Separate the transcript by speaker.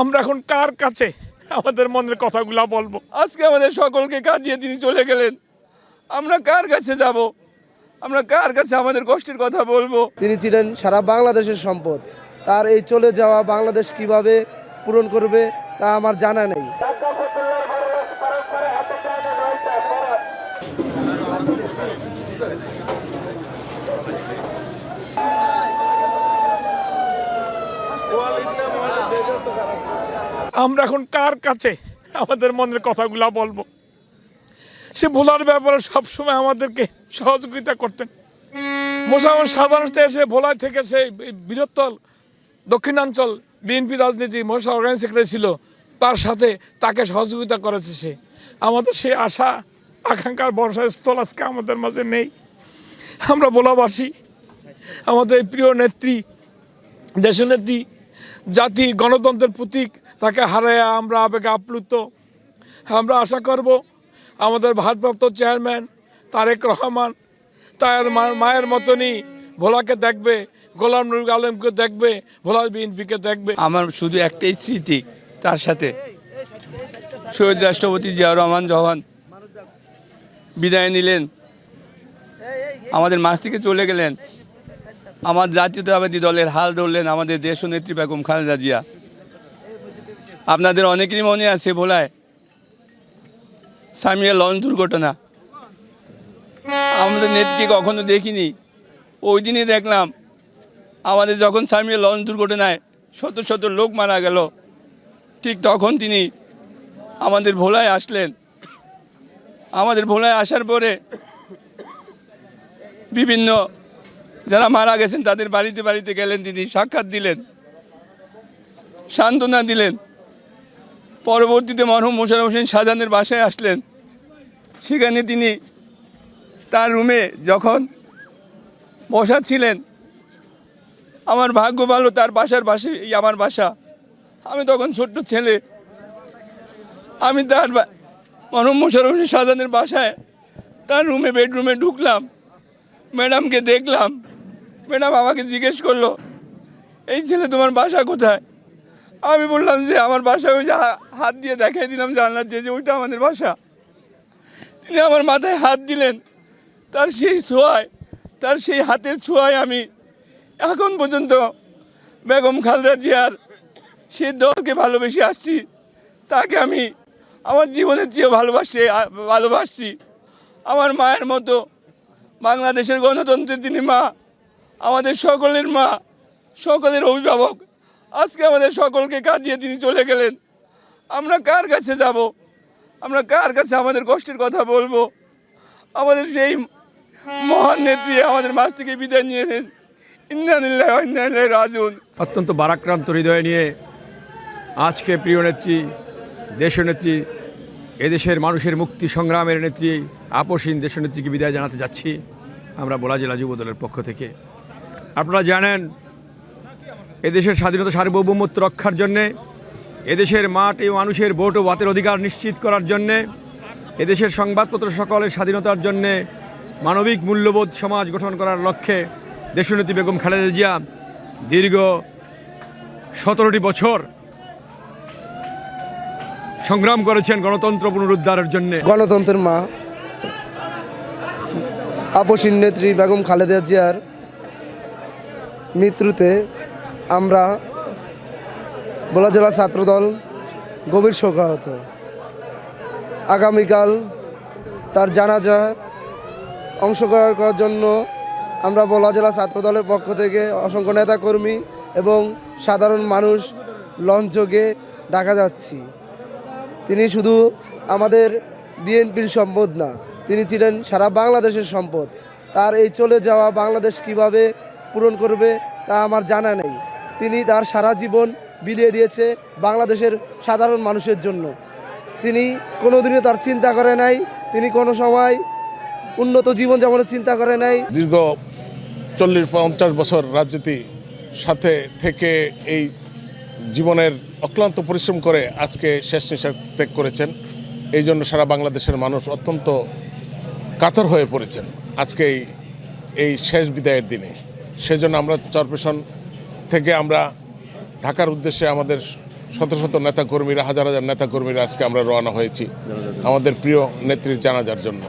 Speaker 1: আমরা এখন কার কাছে? আমাদের মনের কথাগুলা বলব।
Speaker 2: আজকে আমাদের সকলকে কাঁদিয়ে তিনি চলে গেলেন। আমরা কার কাছে যাব? আমরা কার কাছে আমাদের কষ্টের কথা বলব?
Speaker 3: তিনি ছিলেন সারা বাংলাদেশের সম্পদ। তার এই চলে যাওয়া বাংলাদেশ কীভাবে পূরণ করবে তা আমার জানা নেই।
Speaker 1: আমরা এখন কার কাছে আমাদের মনের কথাগুলা বলব? সে ভোলার ব্যাপারে সবসময় আমাদেরকে সহযোগিতা করতেন। মোশারফ সাধারণত এসে ভোলায় থেকে সে বৃহত্তর দক্ষিণাঞ্চল বিএনপি রাজনীতি মোশা অর্গানাইজ সেক্রেটারি ছিল, তার সাথে তাকে সহযোগিতা করেছে সে। আমাদের সে আশা, আকাঙ্ক্ষার বর্ষা স্থল আজকে আমাদের মাঝে নেই। আমরা ভোলাবাসী, আমাদের প্রিয় নেত্রী, দেশনেত্রী জাতি গণতন্ত্রের প্রতীক, তাকে হারায় আমরা আবেগে আপ্লুত। আমরা আশা করব আমাদের ভারপ্রাপ্ত চেয়ারম্যান তারেক রহমান তার মায়ের মতনই ভোলাকে দেখবে, গোলাম নুর আলমকে দেখবে, ভোলার বিএনপিকে দেখবে।
Speaker 2: আমার শুধু একটাই স্মৃতি তার সাথে। শহীদ রাষ্ট্রপতি জিয়াউর রহমান যখন বিদায় নিলেন, আমাদের মাছ থেকে চলে গেলেন আমার জাতীয়তাবাদী দলের হাল ধরলেন আমাদের দেশ নেত্রী বেগম খালেদা জিয়া। আপনাদের অনেকেরই মনে আছে ভোলায় সামিয়া লঞ্চ দুর্ঘটনা। আমাদের নেত্রীকে কখনো দেখিনি। ওই দিনই দেখলাম আমাদের যখন সামিয়া লঞ্চ দুর্ঘটনায় শত শত লোক মারা গেল, ঠিক তখন তিনি আমাদের ভোলায় আসলেন। আমাদের ভোলায় আসার পরে বিভিন্ন যারা মারা গেছেন, তাদের বাড়িতে বাড়িতে গেলেন, তিনি সাক্ষাৎ দিলেন, সান্ত্বনা দিলেন। পরবর্তীতে মরহুম মোশারফ হোসেন শাহজাহানের বাসায় আসলেন। সেখানে তিনি তার রুমে যখন বসা ছিলেন, আমার ভাগ্য ভালো, তার বাসার পাশে এই আমার বাসা। আমি তখন ছোট্ট ছেলে। আমি তার বা- মরম মোশারফ সাজানের বাসায় তার রুমে, বেডরুমে ঢুকলাম। ম্যাডামকে দেখলাম। ম্যাডাম আমাকে জিজ্ঞেস করল, এই ছেলে তোমার বাসা কোথায়? আমি বললাম যে, আমার বাসা ওই যে হাত দিয়ে দেখাই দিলাম জানলার যে ওইটা আমাদের বাসা। তিনি আমার মাথায় হাত দিলেন, তার সেই ছোঁয়ায়, তার সেই হাতের ছোঁয়ায় আমি এখন পর্যন্ত বেগম খালেদা জিয়ার সে দলকে ভালোবেসে আসছি, তাকে আমি আমার জীবনের চেয়েও ভালোবাসি ভালোবাসছি। আমার মায়ের মতো বাংলাদেশের গণতন্ত্রের তিনি মা আমাদের সকলের মা, সকলের অভিভাবক, আজকে আমাদের সকলকে কাঁদিয়ে তিনি চলে গেলেন। আমরা কার কাছে যাব? আমরা কার কাছে আমাদের কষ্টের কথা বলব? আমাদের সেই মহান নেত্রী আমাদের মাছ থেকে বিদায় নিয়েছেন ইন্দানিল্লাহ রাজুন
Speaker 4: অত্যন্ত বারাক্রান্ত হৃদয় নিয়ে আজকে প্রিয় নেত্রী দেশনেত্রী এদেশের মানুষের মুক্তি সংগ্রামের নেত্রী আপসীন দেশনেত্রীকে বিদায় জানাতে যাচ্ছি। আমরা বোলা জেলা যুবদলের পক্ষ থেকে। আপনারা জানেন, এদেশের স্বাধীনতা সার্বভৌমত্ব রক্ষার জন্যে, এদেশের মাঠ এবং মানুষের ভোট ও বাতের অধিকার নিশ্চিত করার জন্যে, এদেশের সংবাদপত্র সকলের স্বাধীনতার জন্যে মানবিক মূল্যবোধ সমাজ গঠন করার লক্ষ্যে দেশনেত্রী বেগম খালেদা জিয়া দীর্ঘ সতেরোটি বছর সংগ্রাম করেছেন গণতন্ত্র পুনরুদ্ধারের জন্যে।
Speaker 3: গণতন্ত্রের মা, আপসীন নেত্রী বেগম খালেদা জিয়ার মৃত্যুতে আমরা ভোলা জেলা ছাত্রদল গভীর শোকাহত। আগামীকাল তার জানাজা অংশগ্রহণ করার জন্য আমরা ভোলা জেলা ছাত্রদলের পক্ষ থেকে অসংখ্য নেতাকর্মী এবং সাধারণ মানুষ লঞ্চকে ডাকা যাচ্ছি। তিনি শুধু আমাদের বিএনপির সম্পদ না, তিনি ছিলেন সারা বাংলাদেশের সম্পদ। তার এই চলে যাওয়া বাংলাদেশ কীভাবে পূরণ করবে তা আমার জানা নেই। তিনি তার সারা জীবন বিলিয়ে দিয়েছে বাংলাদেশের সাধারণ মানুষের জন্য। তিনি কোনোদিনও তার চিন্তা করে নাই, তিনি কোনো সময় উন্নত জীবনযাপনের চিন্তা করে নাই।
Speaker 5: দীর্ঘ চল্লিশ, পঞ্চাশ বছর রাজনীতি সাথে থেকে এই জীবনের অক্লান্ত পরিশ্রম করে আজকে শেষ নিঃশ্বাস ত্যাগ করেছেন। এই জন্য সারা বাংলাদেশের মানুষ অত্যন্ত কাতর হয়ে পড়েছেন আজকে এই এই শেষ বিদায়ের দিনে। সেজন্য আমরা চরপেশন থেকে আমরা ঢাকার উদ্দেশ্যে আমাদের শত শত নেতাকর্মীরা হাজার হাজার নেতাকর্মীরা আজকে আমরা রওনা হয়েছি। আমাদের প্রিয় নেত্রীর জানাজার জন্য।